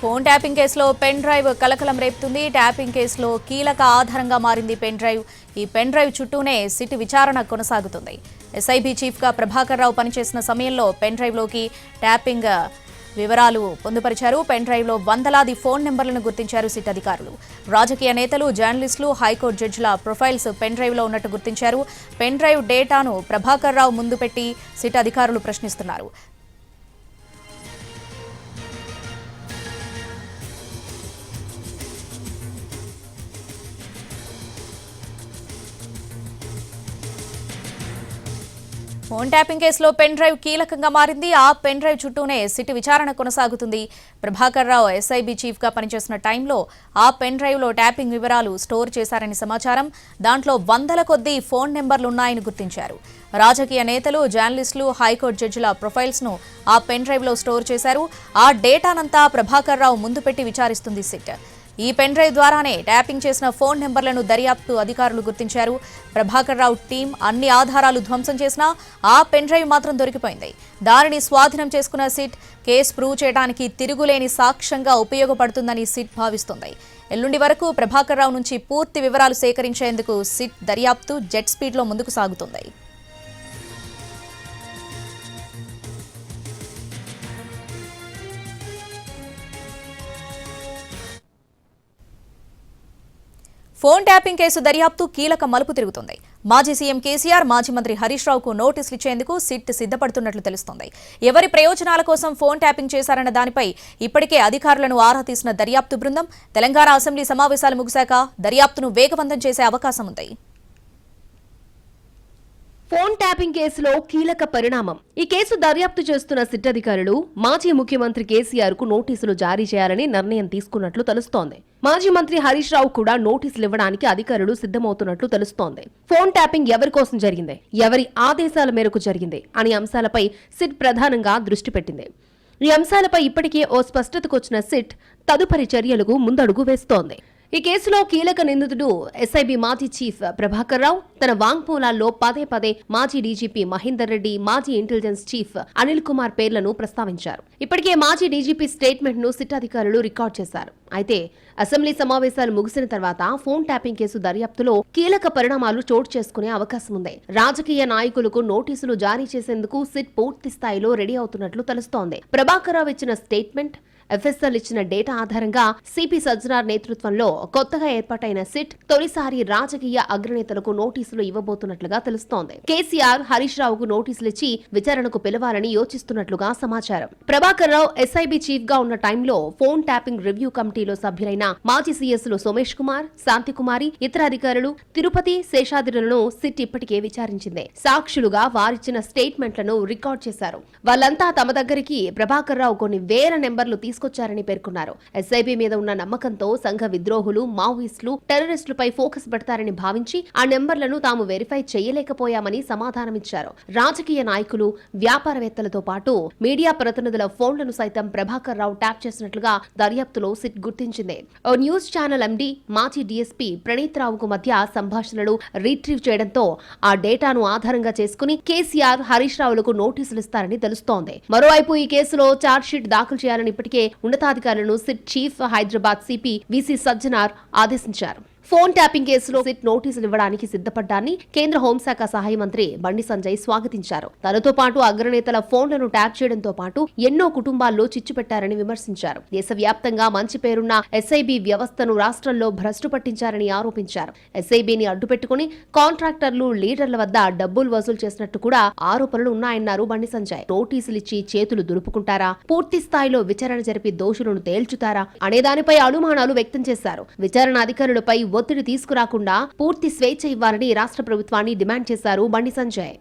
Phone tapping కేసులో pen drive కలకలం రేపుతుంది. ట్యాపింగ్ కేసులో కీలక ఆధారంగా మారింది పెన్ డ్రైవ్. ఈ పెన్ డ్రైవ్ చుట్టూనే సిట్ విచారణ కొనసాగుతుంది. ఎస్ఐబి చీఫ్గా ప్రభాకర్ రావు పనిచేసిన సమయంలో పెన్ డ్రైవ్లోకి ట్యాపింగ్ వివరాలు పొందుపరిచారు. పెన్ డ్రైవ్లో వందలాది ఫోన్ నెంబర్లను గుర్తించారు సిట్ అధికారులు. రాజకీయ నేతలు జర్నలిస్టులు హైకోర్టు జడ్జిల ప్రొఫైల్స్ పెన్ డ్రైవ్లో ఉన్నట్టు గుర్తించారు. పెన్ డ్రైవ్ డేటాను ప్రభాకర్ రావు ముందు పెట్టి సిట్ అధికారులు ప్రశ్నిస్తున్నారు. ఫోన్ ట్యాపింగ్ కేసులో పెన్ డ్రైవ్ కీలకంగా మారింది. ఆ పెన్ డ్రైవ్ చుట్టూనే సిట్ విచారణ కొనసాగుతుంది. ప్రభాకర్ రావు ఎస్ఐబి చీఫ్గా పనిచేసిన టైంలో ఆ పెన్ డ్రైవ్లో ట్యాపింగ్ వివరాలు స్టోర్ చేశారని సమాచారం. దాంట్లో వందల కొద్దీ ఫోన్ నెంబర్లు ఉన్నాయని గుర్తించారు. రాజకీయ నేతలు జర్నలిస్టులు హైకోర్టు జడ్జిల ప్రొఫైల్స్ను ఆ పెన్ డ్రైవ్లో స్టోర్ చేశారు. ఆ డేటానంతా ప్రభాకర్ రావు ముందు పెట్టి విచారిస్తుంది సిట్. ఈ పెన్ డ్రైవ్ ద్వారానే ట్యాపింగ్ చేసిన ఫోన్ నెంబర్లను దర్యాప్తు అధికారులు గుర్తించారు. ప్రభాకర్ రావు టీం అన్ని ఆధారాలు ధ్వంసం చేసినా ఆ పెన్ డ్రైవ్ మాత్రం దొరికిపోయింది. దానిని స్వాధీనం చేసుకున్న సిట్ కేసు ప్రూవ్ చేయడానికి తిరుగులేని సాక్ష్యంగా ఉపయోగపడుతుందని సిట్ భావిస్తుంది. ఎల్లుండి వరకు ప్రభాకర్ రావు నుంచి పూర్తి వివరాలు సేకరించేందుకు సిట్ దర్యాప్తు జెట్ స్పీడ్లో ముందుకు సాగుతుంది. ఫోన్ ట్యాపింగ్ కేసు దర్యాప్తు కీలక మలుపు తిరుగుతుంది. మాజీ సీఎం కేసీఆర్ మాజీ మంత్రి హరీష్ రావుకు నోటీసులు ఇచ్చేందుకు సిట్ సిద్ధపడుతున్నట్లు తెలుస్తోంది. ఎవరి ప్రయోజనాల కోసం ఫోన్ ట్యాపింగ్ చేశారన్న దానిపై ఇప్పటికే అధికారులను ఆరా తీసిన దర్యాప్తు బృందం తెలంగాణ అసెంబ్లీ సమావేశాలు ముగిశాక దర్యాప్తును వేగవంతం చేసే అవకాశం ఉంది. ఫోన్ ట్యాపింగ్ కేసులో కీలక పరిణామం. ఈ కేసు దర్యాప్తు చేస్తున్న సిట్ అధికారులు మాజీ ముఖ్యమంత్రి కేసీఆర్కు నోటీసులు జారీ చేయాలని నిర్ణయం తీసుకున్నట్లు తెలుస్తోంది. మాజీ మంత్రి హరీష్ రావు కూడా నోటీసులు ఇవ్వడానికి అధికారులు సిద్ధమవుతున్నట్లు తెలుస్తోంది. ఫోన్ ట్యాపింగ్ ఎవరి కోసం జరిగింది? ఎవరి ఆదేశాల మేరకు జరిగింది? అనే అంశాలపై సిట్ ప్రధానంగా దృష్టి పెట్టింది. ఈ అంశాలపై ఇప్పటికే ఓ స్పష్టతకొచ్చిన సిట్ తదుపరి చర్యలకు ముందడుగు వేస్తోంది. ఈ కేసులో కీలక నిందితుడు ఎస్ఐబి మాజీ చీఫ్ ప్రభాకర్ రావు తన వాంగ్మూలాల్లో పదే పదే మాజీ డీజీపీ మహేందర్ రెడ్డి మాజీ ఇంటెలిజెన్స్ చీఫ్ అనిల్ కుమార్ పేర్లను ప్రస్తావించారు. ఇప్పటికే మాజీ డీజీపీ స్టేట్మెంట్ను సిట్ అధికారులు రికార్డ్ చేశారు. అయితే అసెంబ్లీ సమావేశాలు ముగిసిన తర్వాత ఫోన్ ట్యాపింగ్ కేసు దర్యాప్తులో కీలక పరిణామాలు చోటు చేసుకునే అవకాశం ఉంది. రాజకీయ నాయకులకు నోటీసులు జారీ చేసేందుకు సిట్ పూర్తి స్థాయిలో రెడీ అవుతున్నట్లు తెలుస్తోంది. ప్రభాకర్ రావు ఇచ్చిన స్టేట్మెంట్ ఎఫ్ఎస్ఎల్ ఇచ్చిన డేటా ఆధారంగా సిపి సజ్జనార్ నేతృత్వంలో కొత్తగా ఏర్పాటైన సిట్ తొలిసారి రాజకీయ అగ్రనేతలకు నోటీసులు ఇవ్వబోతున్నట్లుగా తెలుస్తోంది. కేసీఆర్ హరీష్ రావుకు నోటీసులు ఇచ్చి విచారణకు పిలవాలని యోచిస్తున్నట్లుగా సమాచారం. ప్రభాకర్ రావు ఎస్ఐబి చీఫ్గా ఉన్న టైంలో ఫోన్ ట్యాపింగ్ రివ్యూ కమిటీలో సభ్యులైన మాజీ సీఎస్లు సోమేష్ కుమార్ శాంతికుమారి ఇతర అధికారులు తిరుపతి శేషాద్రులను సిట్ ఇప్పటికే విచారించింది. సాక్షులుగా వారిచ్చిన స్టేట్మెంట్లను రికార్డ్ చేశారు. వాళ్ళంతా తమ దగ్గరికి ప్రభాకర్ రావు కొన్ని వేల నెంబర్లు తీసుకు తీసుకొచ్చారని పేర్కొన్నారు. ఎస్ఐబి మీద ఉన్న నమ్మకంతో సంఘ విద్రోహులు మావోయిస్టులు టెర్రరిస్టులపై ఫోకస్ పెడతారని భావించి ఆ నెంబర్లను తాము వెరిఫై చేయలేకపోయామని సమాధానమిచ్చారు. రాజకీయ నాయకులు వ్యాపారవేత్తలతో పాటు మీడియా ప్రతినిధుల ఫోన్లను సైతం ప్రభాకర్ రావు ట్యాప్ చేసినట్లుగా దర్యాప్తులో సిట్ గుర్తించింది. ఓ న్యూస్ ఛానల్ ఎండీ మాజీ డీఎస్పీ ప్రణీత్ రావుకు మధ్య సంభాషణలు రీట్రీవ్ చేయడంతో ఆ డేటాను ఆధారంగా చేసుకుని కేసీఆర్ హరీష్ రావులకు నోటీసులు ఇస్తారని తెలుస్తోంది. మరోవైపు ఈ కేసులో చార్జ్షీట్ దాఖలు చేయాలని ఇప్పటికే ఉన్నతాధికారులను SIT chief Hyderabad CP VC Sajjanar ఆదేశించారు. ఫోన్ ట్యాపింగ్ కేసులో సిట్ నోటీసులు ఇవ్వడానికి సిద్ధపడ్డాన్ని కేంద్ర హోంశాఖ సహాయ మంత్రి బండి సంజయ్ స్వాగతించారు. తనతో పాటు అగ్రనేతల ఫోన్లను ట్యాప్ చేయడంతో పాటు ఎన్నో కుటుంబాల్లో చిచ్చు పెట్టారని విమర్శించారు. దేశవ్యాప్తంగా మంచి పేరున్న ఎస్ఐబి వ్యవస్థను రాష్ట్రంలో భ్రష్టు పట్టించారని ఆరోపించారు. ఎస్ఐబిని అడ్డుపెట్టుకుని కాంట్రాక్టర్లు లీడర్ల వద్ద డబ్బులు వసూలు చేసినట్టు కూడా ఆరోపణలు ఉన్నాయన్నారు బండి సంజయ్. నోటీసులిచ్చి చేతులు దులుపుకుంటారా? పూర్తి స్థాయిలో విచారణ జరిపి దోషులను తేల్చుతారా? అనే దానిపై అనుమానాలు వ్యక్తం చేశారు. విచారణ అధికారులపై ఒత్తిడి తీసుకురాకుండా పూర్తి స్వేచ్ఛ ఇవ్వాలని రాష్ట్ర ప్రభుత్వాన్ని డిమాండ్ చేశారు బండి సంజయ్.